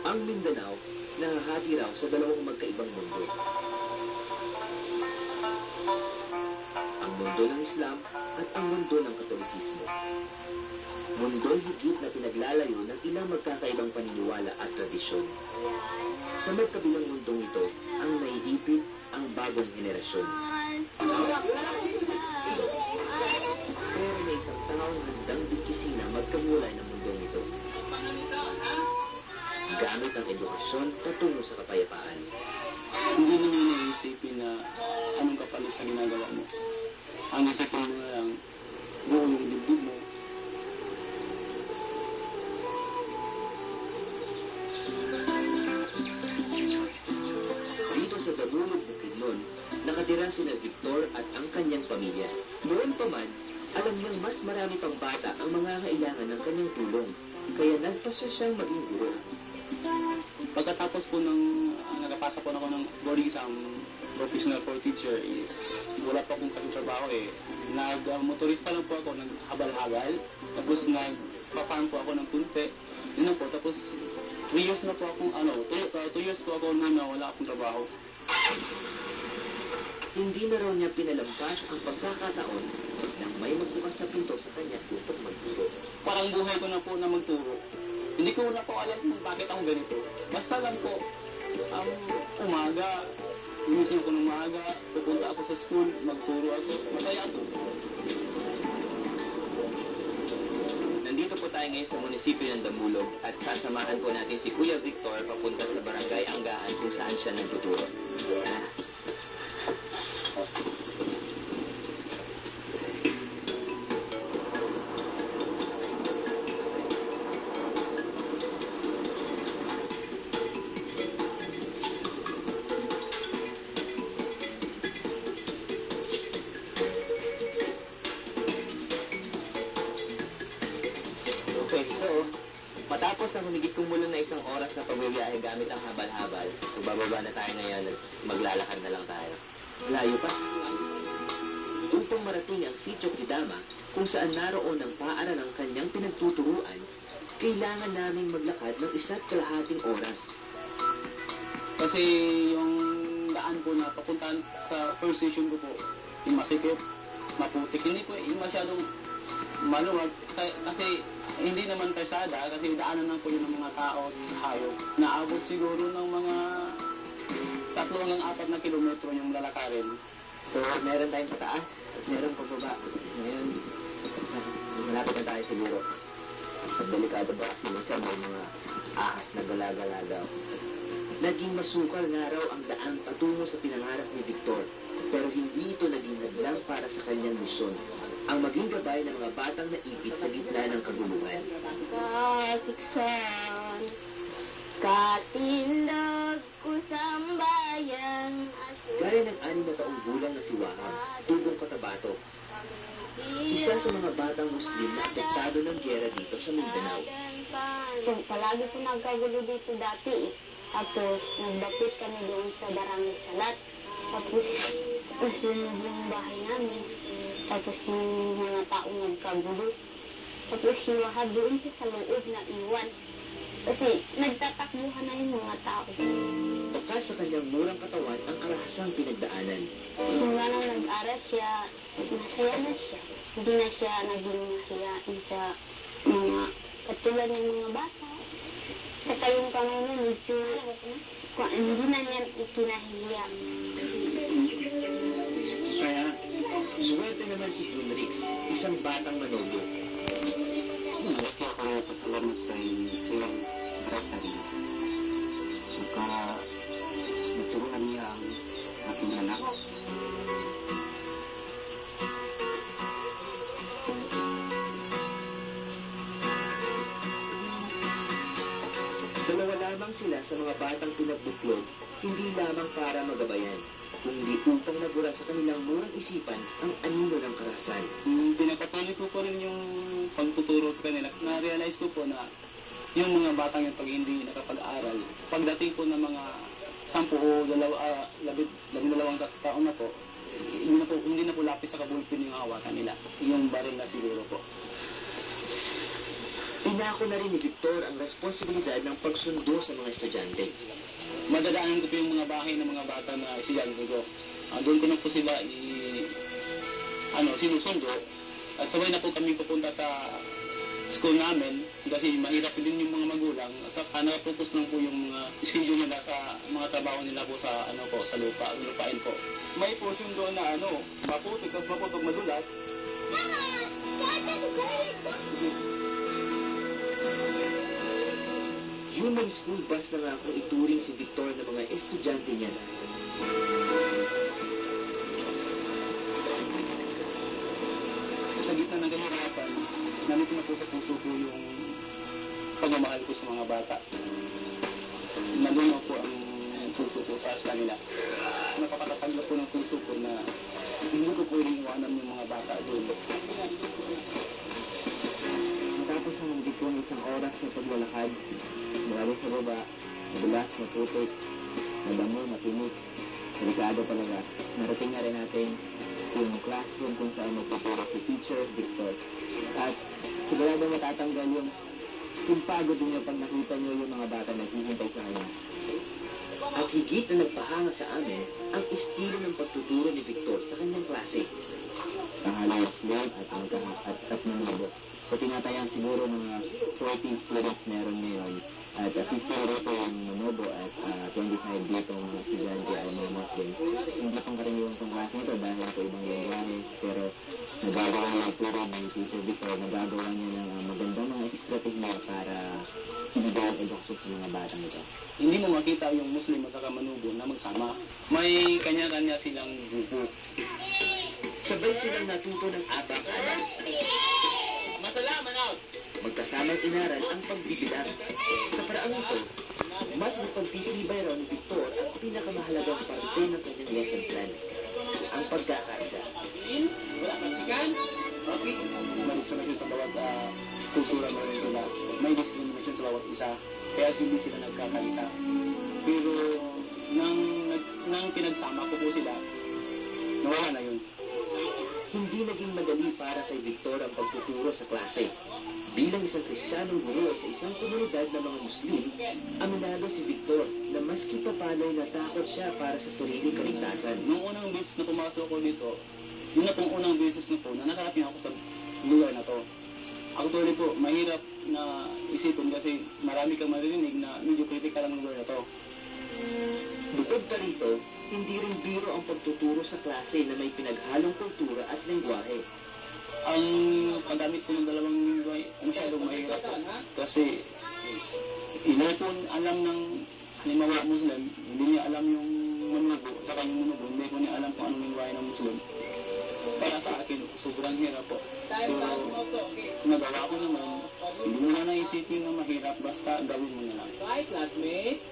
Ang Mindanao, nahahati raw sa dalawang magkaibang mundo. Ang mundo ng Islam at ang mundo ng Katolisismo. Mundong higit na pinaglalayo ng ilang magkakaibang paniniwala at tradisyon. Sa magkabilang mundong ito, ang naihipit ang bagong henerasyon. Magkamulay ng mundong ito. Gamit ang edukasyon patungo sa kapayapaan. Hindi nyo naisipin na anong kapalit sa ginagawa mo. Ang isipin mo lang, buo yung dibdib mo. Dito sa Dabulog Bukidnon, nakatira sina Victor at ang kanyang pamilya. Noon pa man, alam niyang mas marami pang bata ang mga kailangan ng kanyang tulong. Kaya nagpasya siyang maging guro. Pagkatapos po ng uh, nagpasa po na ako ng boarding exam, professional for teacher is wala pa akong kasing trabaho eh. Nag-motorista lang po ako, naghabal-habal. Tapos nagpa-farm po ako ng punte. Yun po. Tapos 3 years na po akong ano, 2 years po ako na wala akong trabaho. Hindi na raw niya pinalampas ang pagkakataon nang may magbukas na pinto sa kanya upang magturo. Parang buhay ko na po na magturo. Hindi ko na po alam kung bakit ako ganito. Basta lang po, ang umaga, gumising ako ng umaga, pupunta ako sa school, magturo ako, masaya ako. Po tayo ngayon sa munisipyo ng Damulog at sasamahan po natin si Kuya Victor papunta sa barangay Anggahan kung saan siya nagtuturo. Matapos ang humigit kumulo na isang oras na pagbibiyahe gamit ang habal-habal, so bababa na tayo ngayon at maglalakad na lang tayo. Layo pa. Upang marating ang Sitio Kidama, kung saan naroon ang paara ng kanyang pinagtuturuan, kailangan naming maglakad ng isa't kalahating oras. Kasi yung daan po na papuntahan sa first station ko po, yung masikip, maputik. Hindi po yung masyadong maluwag Ka- kasi hindi naman kalsada kasi daanan lang po yun ng mga tao at hayop. Naabot siguro ng mga tatlo hanggang apat na kilometro yung lalakarin. So, meron tayong pataas at meron pababa. Ngayon, malapit na tayo siguro. At delikado ba kasi minsan may mga ahas na gala-gala daw. Naging masukal nga raw ang daan patungo sa pinangarap ni Victor. Pero hindi ito naging hadlang para sa kanyang misyon. Ang maging gabay ng mga batang naipit sa gitna ng kaguluhan. kasiksan Katindog ko sa bayan Gaya ng anim na taong gulang na si Wahab, tugong katabato. Isa sa mga batang Muslim na apektado ng gyera dito sa Mindanao. So, palagi po nagkagulo dito dati. Tapos, nagbapit kami doon sa Barangay Salat. Tapos, nasunod yung bahay namin. Tapos, yung mga tao nagkagulo. Tapos, si Wahab doon sa loob na iwan. Kasi, nagtatakbuhan na yung mga tao. Takas sa kanyang murang katawan ang karahasang pinagdaanan. Simula nang nag-aral siya, masaya na siya. Hindi na siya naging mahiyain sa mga katulad ng mga bata. Saka yung kamay niya medyo, kung hindi na niya ikinahiya. Kaya, suwerte naman si Junrix, isang batang manobo. Malaki ako na pasalamat kay Sir Brasari. Saka naturuan niya ang aking anak. Sa mga batang pinagbuklod, hindi lamang para magabayan, kundi upang nabura sa kanilang murang isipan ang anino ng karahasan. Mm, pinapatuloy ko po rin yung pagtuturo sa kanila. Na-realize ko po na yung mga batang yung pag hindi nakapag-aral, pagdating po ng mga sampu o dalawa, uh, labit, labing dalawang ta- taon na po, hindi na po, hindi na po lapit sa kabulpin yung hawakan nila. Yung baril na siguro po. Inako na rin ni Victor ang responsibilidad ng pagsundo sa mga estudyante. madadaanan ko po yung mga bahay ng mga bata na estudyante ko. Ah, doon ko na po sila i, ano, sinusundo. At sabay na po kami pupunta sa school namin kasi mahirap din yung mga magulang. Sa nakapokus lang po yung mga schedule nila sa mga trabaho nila po sa ano po sa lupa, lupain po. May portion doon na ano, maputik at maputok madulas. Human school bus na nga kung ituring si Victor ng mga estudyante niya. sa gitna ng kahirapan, nandito na po sa puso ko yung pagmamahal ko sa mga bata. Nandun na po ang puso ko para sa kanila. Napakatatag na po ng puso ko na hindi ko pwedeng iwanan yung mga bata doon. Matapos ang hindi ko ng isang oras na paglalakad, mula sa baba, madulas, maputik, madamo, matinik, delikado talaga. Narating na rin natin yung classroom kung saan magtuturo si teacher Victor. At sigurado matatanggal yung yung pagod niya pag nakita niyo yung mga bata na hihintay sa kanya. At higit na nagpahanga sa amin ang estilo ng pagtuturo ni Victor sa kanyang klase. Pangalayas yan at magkahat at at manubo. So tinatayang siguro mga 40 students meron ngayon at uh, 15 dito yung manubo at uh, 25 dito ang mga estudyante ay mga Muslim. Hindi pang karaniwan tong klase nito dahil sa ibang lingwahe pero nagagawa niya ang turo ni Teacher Victor, nagagawa niya ng uh, magandang mga estratehiya para ibigay ang edukasyon sa mga batang ito. Hindi mo makita yung Muslim at saka manubo na magsama. May kanya-kanya silang grupo. Sabay silang natuto ng abang-abang. Masalaman out! Magkasamang inaral ang pagbibilang. Sa paraang ito, mas napagtitibay raw ni Victor ang pinakamahalagang parte ng kanyang lesson plan, ang pagkakaisa. Wala kang sikan? Okay. Discrimination sa bawat uh, kultura na rin nila. May discrimination sa bawat isa. Kaya hindi sila nagkakaisa. Pero nang, nang pinagsama ko po sila, nawala na yun. Hindi naging madali para kay Victor ang pagtuturo sa klase. Bilang isang kristyanong guro sa isang komunidad ng mga Muslim, aminado si Victor na maski papano'y natakot siya para sa sariling kaligtasan. Nung unang beses na pumasok ko dito, yun na pong unang beses na po na nakarating ako sa lugar na to. Actually po, mahirap na isipin kasi marami kang maririnig na medyo critical ang lugar na to. Bukod pa rito, hindi rin biro ang pagtuturo sa klase na may pinaghalong kultura at lengguwahe. Ang paggamit ko ng dalawang lingua ay masyadong mahirap po. Kasi po alam ng halimbawa Muslim, hindi niya alam yung manubo, saka yung manubo, hindi ko niya alam kung anong lingwahe ng Muslim. Sa akin, sobrang hirap po. Pero nagawa ko naman, hindi mo na naisipin na mahirap, basta gawin mo na lang. Bye, classmate!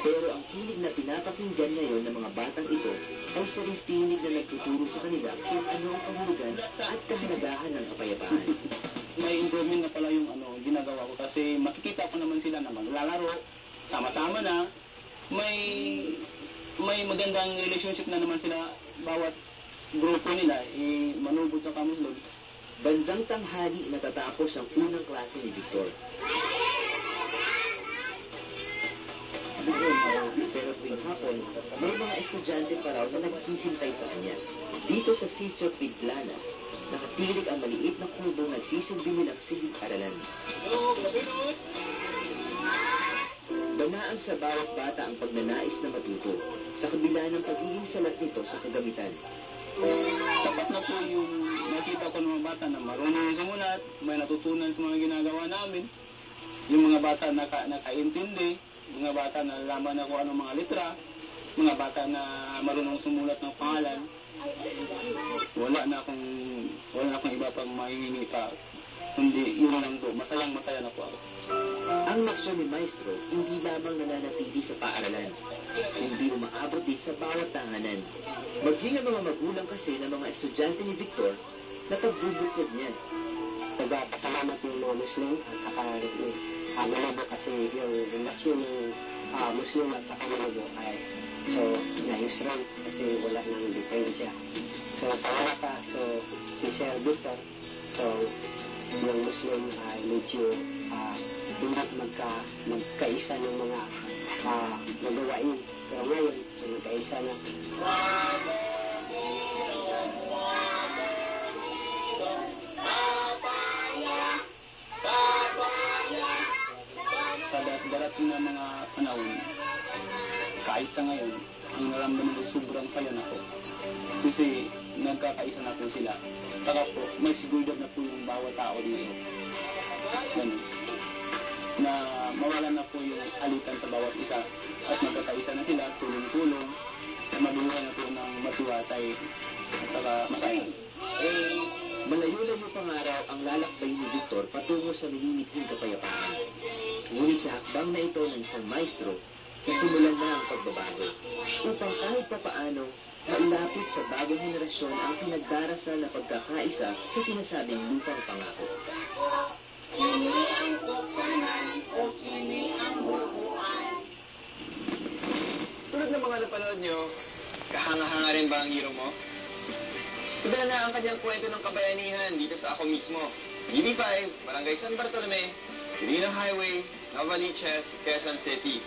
Pero ang tinig na pinapakinggan ngayon ng mga batang ito ay sa ring tinig na nagtuturo sa kanila kung ano ang kahulugan at kahalagahan ng kapayapaan. may improvement na pala yung ano ginagawa ko kasi makikita ko naman sila na maglalaro sama-sama na may may magandang relationship na naman sila bawat grupo nila eh manubod sa kamuslog Bandang tanghali natatapos ang unang klase ni Victor. Pero tuwing hapon, may mga estudyante pa raw na naghihintay sa kanya. Dito sa Sitio Piglana, nakatilik ang maliit na kubong nagsisilbi nilang silid-aralan. Banaan sa bawat bata ang pagnanais na matuto, sa kabila ng pagiging salat nito sa kagamitan. Sapat na po yung nakita ko ng mga bata na marunong sumulat may natutunan sa mga ginagawa namin. Yung mga bata na naka, nakaintindi mga bata na nalaman na kung anong mga litra mga bata na marunong sumulat ng pangalan wala na akong wala na akong iba pang mahihingi pa kundi yun lang po masayang masaya na po ako Ang leksyon ni Maestro hindi lamang nananatili sa paaralan, kundi umaabot din sa bawat tahanan. Maging ang mga magulang kasi ng mga estudyante ni Victor na pagbubuklod niya. nagpasalamat yung mga Muslim at saka yung uh, Malabo kasi yung relasyon ng uh, Muslim at saka Malabo ay so naayos rin kasi wala nang diferensya. So sa wala pa, so si Sir Victor, so yung Muslim ay medyo ah, hindi magka, magkaisa ng mga ah, magawain. Pero ngayon, so magkaisa na. sa darating na mga panahon, kahit sa ngayon, ang naramdaman ko sobrang saya na po. Kasi nagkakaisa na po sila. Saka po, may seguridad na po yung bawat tao dito. Ganun. Na mawala na po yung alitan sa bawat isa at magkakaisa na sila, tulong-tulong, na mabuhay na po ng matiwasay at saka masaya. Eh, malayo-layo pangarap ang lalakbay ni Victor patungo sa nililithing kapayapaan. Ngunit sa hakbang na ito ng isang maestro, nasimulan na ang pagbabago. Upang kahit papaano, mailapit sa bagong henerasyon ang pinagdarasal na pagkakaisa sa sinasabing lupang pangako. Tulad ng mga napanood nyo, kahanga-hanga rin ba ang hero mo? Iba na ang kanyang kwento ng kabayanihan dito sa ako mismo. DB5, Barangay San Bartolome, Quirino Highway, Na valinche, kesan se safety.